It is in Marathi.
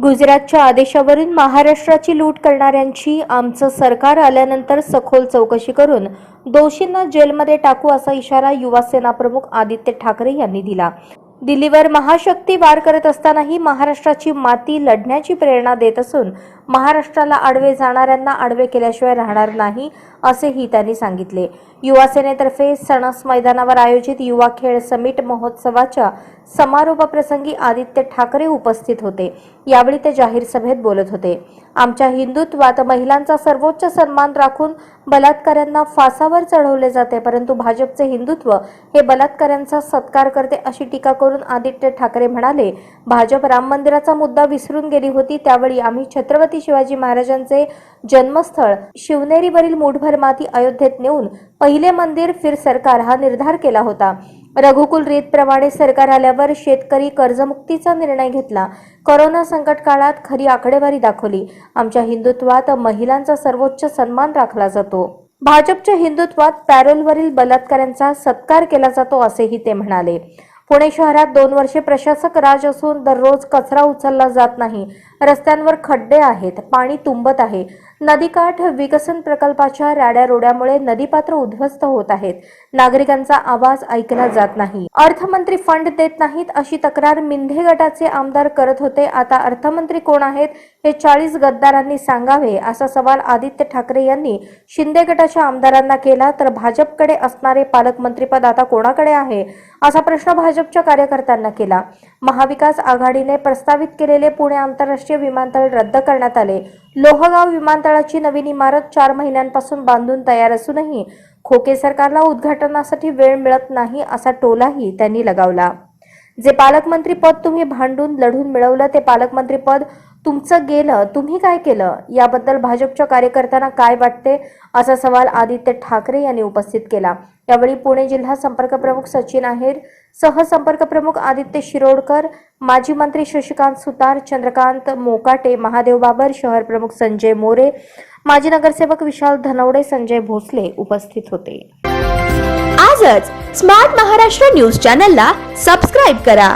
गुजरातच्या आदेशावरून महाराष्ट्राची लूट करणाऱ्यांची आमचं सरकार आल्यानंतर सखोल चौकशी करून दोषींना जेलमध्ये टाकू असा इशारा युवा सेना प्रमुख आदित्य ठाकरे यांनी दिला. दिल्लीवर महाशक्ती वार करत असतानाही महाराष्ट्राची माती लढण्याची प्रेरणा देत असून महाराष्ट्राला आडवे जाणाऱ्यांना आडवे केल्याशिवाय राहणार नाही असेही त्यांनी सांगितले. युवा सेनेतर्फे सणस मैदानावर आयोजित युवा खेळ समिट महोत्सवाच्या समारोपप्रसंगी आदित्य ठाकरे उपस्थित होते. यावेळी ते जाहीर सभेत बोलत होते. आमच्या हिंदुत्वात महिलांचा सर्वोच्च सन्मान राखून बलात्काऱ्यांना फासावर चढवले जाते परंतु भाजपचे हिंदुत्व हे बलात्काऱ्यांचा सत्कार करते अशी टीका करून आदित्य ठाकरे म्हणाले भाजप राम मंदिराचा मुद्दा विसरून गेली होती त्यावेळी आम्ही छत्रपती छत्रपती शिवाजी महाराजांचे जन्मस्थळ. शिवनेरीवरील मुठभर माती अयोध्येत नेऊन पहिले मंदिर फिर सरकार हा निर्धार केला होता. रघुकुल रीतप्रमाणे सरकार आल्यावर शेतकरी कर्जमुक्तीचा निर्णय घेतला. कोरोना संकट काळात खरी आकडेवारी दाखवली. आमच्या हिंदुत्वात महिलांचा सर्वोच्च सन्मान राखला जातो. भाजपच्या हिंदुत्वात पॅरोलवरील बलात्कारांचा सत्कार केला जातो असेही ते म्हणाले. पुणे शहरात दोन वर्षे प्रशासक राज असून दररोज कचरा उचलला जात नाही. रस्त्यांवर खड्डे आहेत पाणी तुंबत आहे. नदीकाठ विकसन प्रकल्पाच्या राड्या रोड्यामुळे नदीपात्र उद्ध्वस्त होत आहेत. नागरिकांचा आवाज ऐकला जात नाही. अर्थमंत्री फंड देत नाहीत अशी तक्रार मिंधे गटाचे आमदार करत होते. आता अर्थमंत्री कोण आहेत हे चाळीस गद्दारांनी सांगावे असा सवाल आदित्य ठाकरे यांनी शिंदे गटाच्या आमदारांना केला. तर भाजपकडे असणारे पालकमंत्रीपद आता कोणाकडे आहे? असा प्रश्न भाजप भाजपच्या कार्यकर्त्यांना केला. महाविकास आघाडीने प्रस्तावित केलेले पुणे आंतरराष्ट्रीय विमानतळ रद्द करण्यात आले. लोहगाव विमानतळाची नवीन इमारत चार महिन्यांपासून बांधून तयार असूनही खोके सरकारला उद्घाटनासाठी वेळ मिळत नाही असा टोलाही त्यांनी लगावला. जे पालकमंत्री पद तुम्ही भांडून लढून मिळवलं ते पालकमंत्री पद तुमचं गेलं तुम्ही काय केलं? याबद्दल भाजपच्या कार्यकर्त्यांना काय वाटते? असा सवाल आदित्य ठाकरे यांनी उपस्थित केला. यावेळी पुणे जिल्हा संपर्क प्रमुख सचिन आहेर सहसंपर्क प्रमुख आदित्य शिरोडकर माजी मंत्री शशिकांत सुतार चंद्रकांत मोकाटे महादेव बाबर शहर प्रमुख संजय मोरे माजी नगरसेवक विशाल धनवडे संजय भोसले उपस्थित होते. आजच स्मार्ट महाराष्ट्र न्यूज चॅनलला सबस्क्राईब करा.